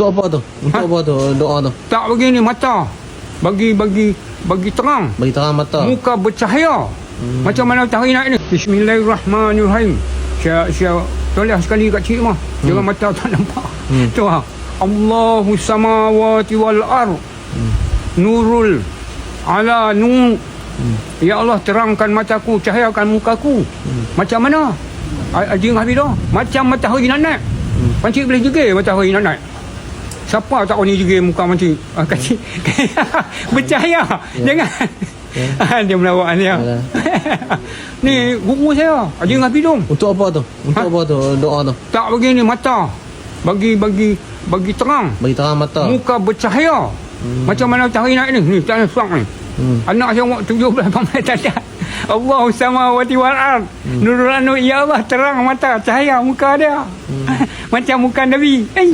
Untuk apa tu? Untuk Ha? apa tu doa tu? Tak begini mata. Bagi bagi bagi terang. Bagi terang mata. Muka bercahaya. Hmm. Macam mana cahaya nak ni? Bismillahirrahmanirrahim. Saya saya toleh sekali kat cik mah. Jangan mata tak nampak. Hmm. Tu ha. Allahu samawati wal ar. Hmm. Nurul ala nur. Ya Allah terangkan mataku, cahayakan mukaku. Hmm. Macam mana? Ajing Habib tu. Macam matahari nak naik. Hmm. Pancik boleh juga matahari nak naik. Siapa tak ni juga muka macam ah, kaki bercahaya. Jangan. Ah, dia melawak dia. Yalah. ni guru saya, Haji Ngafi Dong. Untuk apa tu? Untuk Ha? apa tu doa tu? Tak begini mata. Bagi bagi bagi terang. Bagi terang mata. Muka bercahaya. Macam mana cahaya nak ni? Ni tak suang ni. Hmm. Anak saya umur 17 tahun tak ada. Allah sama wati wal ard. Nurul anu ya Allah terang mata cahaya muka dia. Macam muka Nabi. Eh.